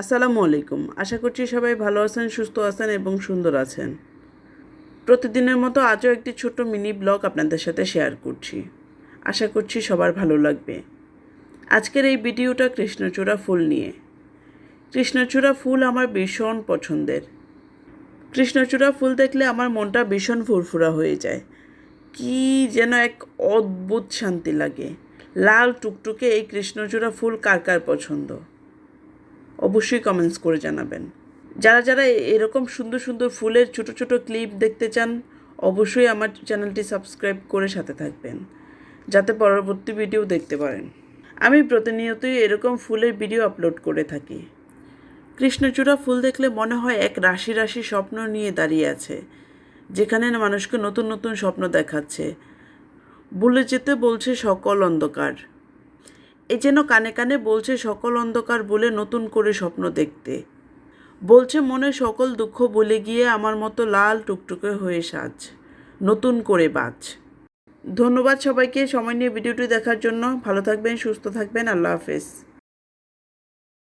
আসসালামু আলাইকুম। আশা করছি সবাই ভালো আছেন, সুস্থ আছেন এবং সুন্দর আছেন। প্রতিদিনের মতো আজও একটি ছোট মিনি ব্লগ আপনাদের সাথে শেয়ার করছি। আশা করছি সবার ভালো লাগবে। আজকের এই ভিডিওটা কৃষ্ণচূড়া ফুল নিয়ে। কৃষ্ণচূড়া ফুল আমার ভীষণ পছন্দের। কৃষ্ণচূড়া ফুল দেখলে আমার মনটা ভীষণ ফুরফুরা হয়ে যায়। কি যেন এক অদ্ভুত শান্তি লাগে। লাল টুকটুকে এই কৃষ্ণচূড়া ফুল কার কার পছন্দ? অবশ্যই কমেন্টস করে জানাবেন। যারা যারা এরকম সুন্দর সুন্দর ফুলের ছোট ছোট ক্লিপ দেখতে চান, অবশ্যই আমার চ্যানেলটি সাবস্ক্রাইব করে সাথে থাকবেন, যাতে পরবর্তী ভিডিও দেখতে পারেন। আমি প্রতিনিয়তই এরকম ফুলের ভিডিও আপলোড করে থাকি। কৃষ্ণচূড়া ফুল দেখলে মনে হয় এক রাশি রাশি স্বপ্ন নিয়ে দাঁড়িয়ে আছে, যেখানে মানুষকে নতুন নতুন স্বপ্ন দেখাচ্ছে। ভুলে যেতে বলছে সকল অন্ধকার। এ যেন কানে কানে বলছে সকল অন্ধকার বলে নতুন করে স্বপ্ন দেখতে। বলছে মনে সকল দুঃখ বলে গিয়ে আমার মতো লাল টুকটুকে হয়ে সাজ। নতুন করে বাজ। ধন্যবাদ সবাইকে। সময় নিয়ে ভিডিওটি দেখার জন্য ভালো থাকবেন, সুস্থ থাকবেন। আল্লাহ হাফেজ।